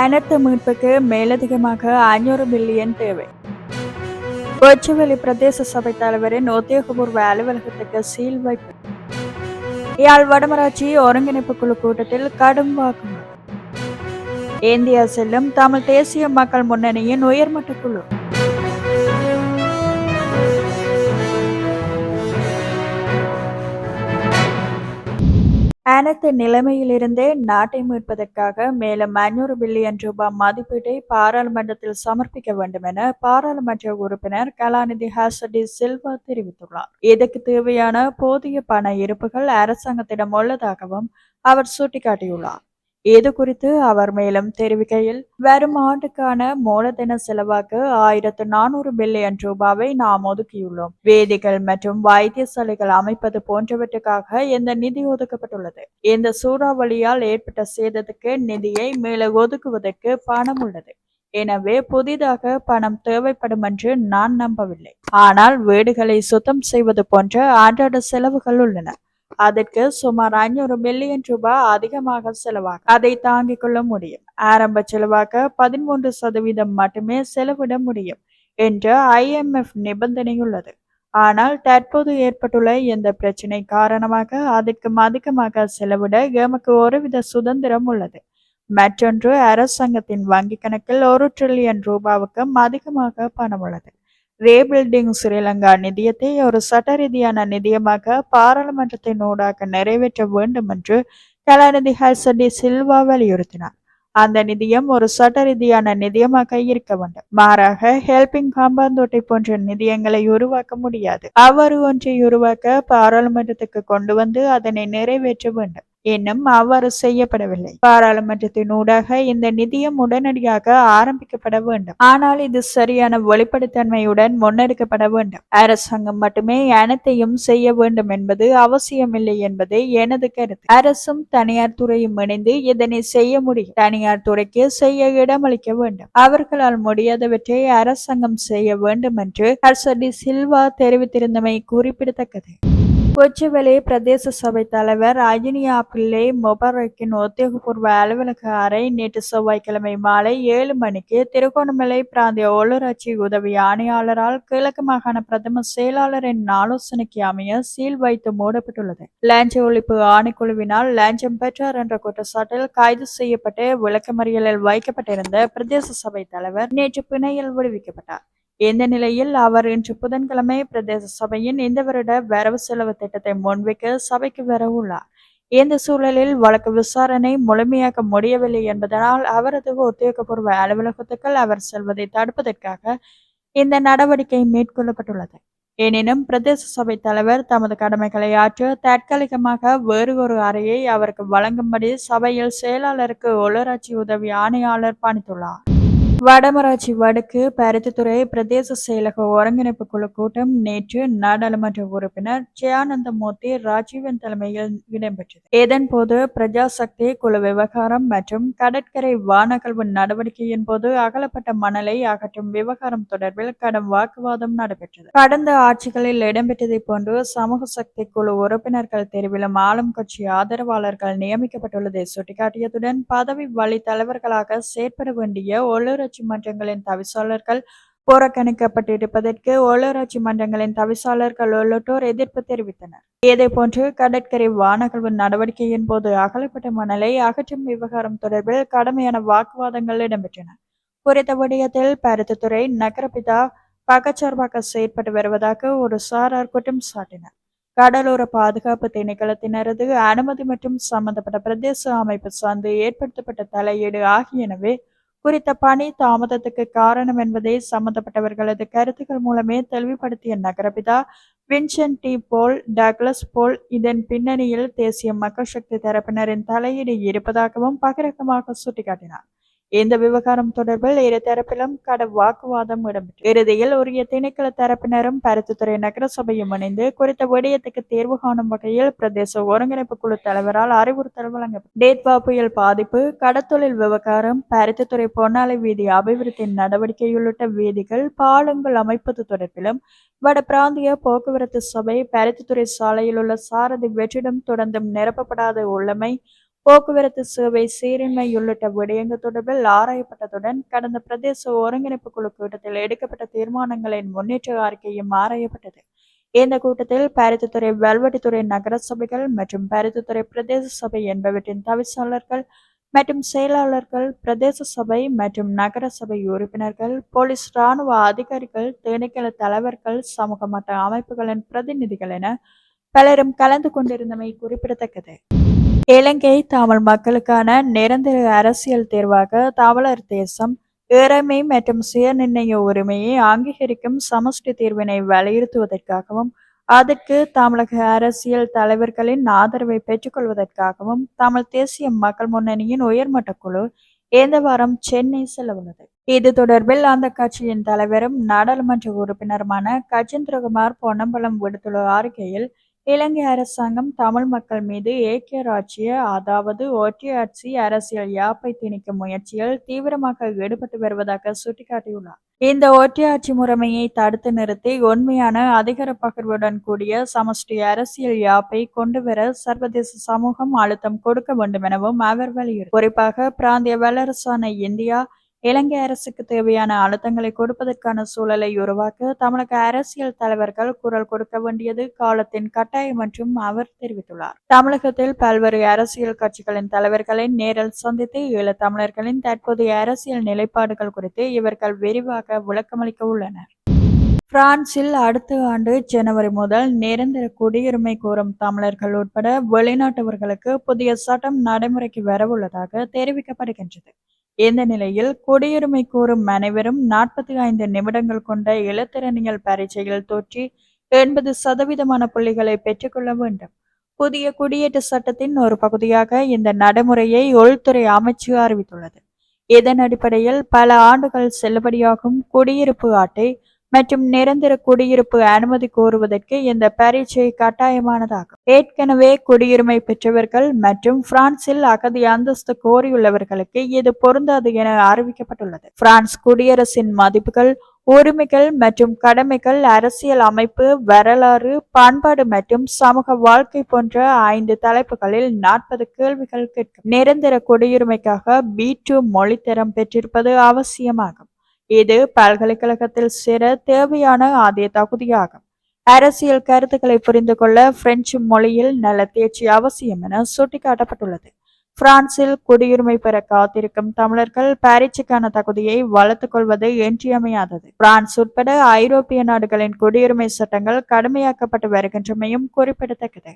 அனர்த்த மீட்புக்கு மேலதிகமாக ஐநூறு மில்லியன் தேவை. கொச்சுவெளி பிரதேச சபை தலைவரின் உத்தியோகபூர்வ அலுவலகத்துக்கு சீல் வைப்பு. யாழ் வடமராட்சி ஒருங்கிணைப்பு குழு கூட்டத்தில் கடும் வாக்கு இந்தியா செல்லும் தமிழ் தேசிய மக்கள் முன்னணியின் உயர்மட்ட குழு. அனைத்து நிலைமையிலிருந்தே நாட்டை மீட்பதற்காக மேலும் ஐநூறு பில்லியன் ரூபாய் மதிப்பீட்டை பாராளுமன்றத்தில் சமர்ப்பிக்க வேண்டும் என பாராளுமன்ற உறுப்பினர் கலாநிதி ஹாசடி சில்வா தெரிவித்துள்ளார். இதற்கு தேவையான போதிய பண இருப்புகள் அரசாங்கத்திடம் உள்ளதாகவும் அவர் சுட்டிக்காட்டியுள்ளார். இது குறித்து அவர் மேலும் தெரிவிக்கையில் வரும் ஆண்டுக்கான மூலதன செலவாக்கு ஆயிரத்து நானூறு பில்லியன் ரூபாவை நாம் ஒதுக்கியுள்ளோம். வேதிகள் மற்றும் வைத்தியசாலைகள் அமைப்பது போன்றவற்றுக்காக இந்த நிதி ஒதுக்கப்பட்டுள்ளது. இந்த சூறாவளியால் ஏற்பட்ட சேதத்துக்கு நிதியை மேல ஒதுக்குவதற்கு பணம் உள்ளது. எனவே புதிதாக பணம் தேவைப்படும் என்று நான் நம்பவில்லை. ஆனால் வீடுகளை சுத்தம் செய்வது போன்ற அன்றாட செலவுகள் உள்ளன. அதற்கு சுமார் ஐநூறு மில்லியன் ரூபாய் அதிகமாக செலவாகும். அதை தாங்கிக் கொள்ள முடியும். ஆரம்ப செலவாக பதிமூன்று சதவீதம் மட்டுமே செலவிட முடியும் என்ற ஐஎம்எஃப் நிபந்தனை உள்ளது ஆனால் தற்போது ஏற்பட்டுள்ள இந்த பிரச்சினை காரணமாக அதற்கும் அதிகமாக செலவிட எமக்கு ஒருவித சுதந்திரம் உள்ளது. மற்றொன்று அரசாங்கத்தின் வங்கி கணக்கில் ஒரு டிரில்லியன் ரூபாவுக்கும் அதிகமாக பணம் உள்ளது. ரேபில்டிங் ஸ்ரீலங்கா நிதியத்தை ஒரு சட்ட ரீதியான நிதியமாக பாராளுமன்றத்தின் ஊடாக நிறைவேற்ற வேண்டும் என்று கலாநிதி ஹர்சடி சில்வா வலியுறுத்தினார். அந்த நிதியம் ஒரு சட்ட ரீதியான நிதியமாக இருக்க வேண்டும். மாறாக ஹெல்பிங் காம்பாந்தோட்டை போன்ற நிதியங்களை உருவாக்க முடியாது. அவர் ஒன்றை உருவாக்க பாராளுமன்றத்துக்கு கொண்டு வந்து அதனை நிறைவேற்ற வேண்டும். இன்னும் அவ்வாறு செய்யப்படவில்லை. பாராளுமன்றத்தின் ஊடாக இந்த நிதியம் உடனடியாக ஆரம்பிக்கப்பட வேண்டும். ஆனால் இது சரியான வெளிப்படைத்தன்மையுடன் முன்னெடுக்கப்பட வேண்டும். அரசாங்கம் மட்டுமே அனைத்தையும் செய்ய வேண்டும் என்பது அவசியமில்லை என்பதே எனது கருத்து. அரசும் தனியார் துறையும் இணைந்து இதனை செய்ய முடியும். தனியார் துறைக்கு செய்ய இடமளிக்க வேண்டும். அவர்களால் முடியாதவற்றை அரசாங்கம் செய்ய வேண்டும் என்று ஹர்சடி சில்வா தெரிவித்திருந்தமை குறிப்பிடத்தக்கது. கொச்சுவெளி பிரதேச சபை தலைவர் அஜினியா பிள்ளை மொபரக்கின் உத்தியோகபூர்வ அலுவலக அறை நேற்று செவ்வாய்க்கிழமை மாலை ஏழு மணிக்கு திருகோணமலை பிராந்திய உள்ளூராட்சி உதவி ஆணையாளரால் கிழக்கு மாகாண பிரதம செயலாளரின் ஆலோசனைக்கு அமைய சீல் வைத்து மூடப்பட்டுள்ளது. லஞ்ச ஒழிப்பு ஆணைக்குழுவினால் லஞ்சம் பெற்றார் என்ற குற்றச்சாட்டில் கைது செய்யப்பட்டு விளக்கமறியலில் வைக்கப்பட்டிருந்த பிரதேச சபை தலைவர் நேற்று பிணையில் விடுவிக்கப்பட்டார். இந்த நிலையில் அவர் இன்று புதன்கிழமை பிரதேச சபையின் இந்த வருட வரவு செலவு திட்டத்தை முன்வைக்க சபைக்கு வர உள்ளார் இந்த சூழலில் வழக்கு விசாரணை முழுமையாக்க முடியவில்லை என்பதனால் அவரது உத்தியோகபூர்வ அலுவலகத்துக்கள் அவர் செல்வதை தடுப்பதற்காக இந்த நடவடிக்கை மேற்கொள்ளப்பட்டுள்ளது. எனினும் பிரதேச சபை தலைவர் தமது கடமைகளை ஆற்ற தற்காலிகமாக வேறு ஒரு அறையை அவருக்கு வழங்கும்படி சபையில் செயலாளருக்கு உள்ளூராட்சி உதவி ஆணையாளர் பணித்துள்ளார். வடமராட்சி வடக்கு பருத்தித்துறை பிரதேச செயலக ஒருங்கிணைப்பு குழு கூட்டம் நேற்று நாடாளுமன்ற உறுப்பினர் ஜெயானந்த மூர்த்தி ராஜீவன் தலைமையில் இடம்பெற்றது. இதன்போது பிரஜா சக்தி குழு விவகாரம் மற்றும் கடற்கரை வானகல்வு நடவடிக்கையின் போது அகலப்பட்ட மணலை அகற்றும் விவகாரம் தொடர்பில் கடும் வாக்குவாதம் நடைபெற்றது. கடந்த ஆட்சிகளில் இடம்பெற்றதை போன்று சமூக சக்தி குழு உறுப்பினர்கள் தெரிவிலும் ஆளும் கட்சி ஆதரவாளர்கள் நியமிக்கப்பட்டுள்ளதை சுட்டிக்காட்டியதுடன் பதவி வழி தலைவர்களாக செயற்பட வேண்டிய உள்ளூராட்சி மன்றங்களின் தவிசாளர்கள் புறக்கணிக்கப்பட்டிருப்பதற்கு உள்ளூராட்சி மன்றங்களின் தவிசாளர்கள் உள்ளிட்டோர் எதிர்ப்பு தெரிவித்தனர். இதே போன்று கடற்கரை வானகழ்வு நடவடிக்கையின் போது அகலப்பட்ட மணலை அகற்றும் விவகாரம் தொடர்பில் கடுமையான வாக்குவாதங்கள் இடம்பெற்றன. குறித்த விடயத்தில் பருத்தித்துறை நகரபிதா பகச்சார்பாக செயற்பட்டு வருவதாக ஒரு சாரார் குற்றம் சாட்டினர். கடலோர பாதுகாப்பு திணைக்களத்தினரது அனுமதி மற்றும் சம்பந்தப்பட்ட பிரதேச அமைப்பு சார்ந்து ஏற்படுத்தப்பட்ட தலையீடு ஆகியனவே குறித்த பணி தாமதத்துக்கு காரணம் என்பதை சம்பந்தப்பட்டவர்களது கருத்துக்கள் மூலமே தெளிவுபடுத்திய நகரபிதா வின்சென்ட் டி. போல் டக்ளஸ் போல் இதன் பின்னணியில் தேசிய மக்கள் சக்தி தரப்பினரின் தலையீடு இருப்பதாகவும் பகிரங்கமாக சுட்டிக்காட்டினார். இந்த விவகாரம் தொடர்பில் இரு தரப்பிலும் கடும் வாக்குவாதம் இடம்பெற்றது இறுதியில் உரிய திணைக்கள தரப்பினரும் பருத்தித்துறை நகர சபையும் இணைந்து குறித்த விடயத்துக்கு தேர்வு காணும் வகையில் பிரதேச ஒருங்கிணைப்பு குழு தலைவரால் அறிவுறுத்தல் வழங்கப்பட்டது டேட்வா புயல் பாதிப்பு கடத்தொழில் விவகாரம் பருத்தித்துறை பொன்னாலை வீதி அபிவிருத்தி நடவடிக்கை உள்ளிட்ட வீதிகள் பாலங்கள் அமைப்பது தொடர்பிலும் வட பிராந்திய போக்குவரத்து சபை பருத்தித்துறை சாலையில் உள்ள சாரதி வெற்றிடம் தொடர்ந்தும் நிரப்பப்படாத உள்ளமை போக்குவரத்து சேவை சீரின்மை உள்ளிட்ட விடயங்கள் தொடர்பில் ஆராயப்பட்டதுடன் கடந்த பிரதேச ஒருங்கிணைப்பு குழு கூட்டத்தில் எடுக்கப்பட்ட தீர்மானங்களின் முன்னேற்ற அறிக்கையும் ஆராயப்பட்டது. இந்த கூட்டத்தில் பருத்தித்துறை வல்வெட்டித்துறை நகர சபைகள் மற்றும் பருத்தித்துறை பிரதேச சபை என்பவற்றின் தவிசாளர்கள் மற்றும் செயலாளர்கள் பிரதேச சபை மற்றும் நகர சபை உறுப்பினர்கள் போலீஸ் இராணுவ அதிகாரிகள் திணைக்கள தலைவர்கள் சமூக மற்ற அமைப்புகளின் பிரதிநிதிகள் என பலரும் கலந்து கொண்டிருந்தமை குறிப்பிடத்தக்கது. இலங்கை தமிழ் மக்களுக்கான நிரந்தர அரசியல் தேர்வாக தமிழர் தேசம் இறைமை மற்றும் சுயநிர்ணய உரிமையை அங்கீகரிக்கும் சமஷ்டி தீர்வினை வலியுறுத்துவதற்காகவும் அதற்கு தமிழக அரசியல் தலைவர்களின் ஆதரவை பெற்றுக்கொள்வதற்காகவும் தமிழ் தேசிய மக்கள் முன்னணியின் உயர்மட்ட குழு இந்த வாரம் சென்னை செல்லவுள்ளது. இது தொடர்பில் அந்த கட்சியின் தலைவரும் நாடாளுமன்ற உறுப்பினருமான கஜேந்திரகுமார் பொன்னம்பலம் விடுத்துள்ள அறிக்கையில் இலங்கை அரசாங்கம் தமிழ் மக்கள் மீது ஏக்கியராட்சிய அதாவது ஒற்றையாட்சி அரசியல் யாப்பை திணிக்கும் முயற்சியில் தீவிரமாக ஈடுபட்டு வருவதாக சுட்டிக்காட்டியுள்ளார். இந்த ஒற்றையாட்சி முறைமையை தடுத்து நிறுத்தி உண்மையான அதிகார பகிர்வுடன் கூடிய சமஷ்டி அரசியல் யாப்பை கொண்டுவர சர்வதேச சமூகம் அழுத்தம் கொடுக்க வேண்டும் எனவும் அவர் வலியுறுத்தி குறிப்பாக பிராந்திய வல்லரசான இந்தியா இலங்கை அரசுக்கு தேவையான அழுத்தங்களை கொடுப்பதற்கான சூழலை உருவாக்க தமிழக அரசியல் தலைவர்கள் குரல் கொடுக்க வேண்டியது காலத்தின் கட்டாயம் என்றும் அவர் தெரிவித்துள்ளார். தமிழகத்தில் பல்வேறு அரசியல் கட்சிகளின் தலைவர்களை நேரில் சந்தித்து ஈழ தமிழர்களின் தற்போதைய அரசியல் நிலைப்பாடுகள் குறித்து இவர்கள் விரிவாக விளக்கமளிக்க உள்ளனர். பிரான்சில் அடுத்த ஆண்டு ஜனவரி முதல் நிரந்தர குடியுரிமை கோரும் தமிழர்கள் உட்பட வெளிநாட்டவர்களுக்கு புதிய சட்டம் நடைமுறைக்கு வரவுள்ளதாக தெரிவிக்கப்படுகின்றது. இந்த நிலையில் குடியுரிமை கூறும் அனைவரும் நாற்பத்தி ஐந்து நிமிடங்கள் கொண்ட இளத்திறனியல் பரீட்சையில் தோற்றி எண்பது சதவீதமான புள்ளிகளை பெற்றுக்கொள்ள வேண்டும். புதிய குடியேற்ற சட்டத்தின் ஒரு பகுதியாக இந்த நடைமுறையை உள்துறை அமைச்சு அறிவித்துள்ளது. இதன் அடிப்படையில் பல ஆண்டுகள் செல்லுபடியாகும் குடியிருப்பு ஆட்டை மற்றும் நிரந்தர குடியிருப்பு அனுமதி கோருவதற்கு இந்த பரீட்சை கட்டாயமானதாகும். ஏற்கனவே குடியுரிமை பெற்றவர்கள் மற்றும் பிரான்சில் அகதி அந்தஸ்து கோரியுள்ளவர்களுக்கு இது பொருந்தாது என அறிவிக்கப்பட்டுள்ளது. பிரான்ஸ் குடியரசின் மதிப்புகள் உரிமைகள் மற்றும் கடமைகள் அரசியல் அமைப்பு வரலாறு பண்பாடு மற்றும் சமூக வாழ்க்கை போன்ற ஐந்து தலைப்புகளில் நாற்பது கேள்விகள் கேட்கும். நிரந்தர குடியுரிமைக்காக பி டூ மொழித்தரம் பெற்றிருப்பது அவசியமாகும். இது பல்கலைக்கழகத்தில் சேர தேவையான அதே தகுதியாகும். அரசியல் கருத்துக்களை புரிந்து கொள்ள பிரெஞ்சு மொழியில் நல்ல தேர்ச்சி அவசியம் என சுட்டிக்காட்டப்பட்டுள்ளது. பிரான்சில் குடியுரிமை பெற காத்திருக்கும் தமிழர்கள் பரீட்சைக்கான தகுதியை வளர்த்துக் கொள்வது இன்றியமையாதது பிரான்ஸ் உட்பட ஐரோப்பிய நாடுகளின் குடியுரிமை சட்டங்கள் கடுமையாக்கப்பட்டு வருகின்றமையும் குறிப்பிடத்தக்கது.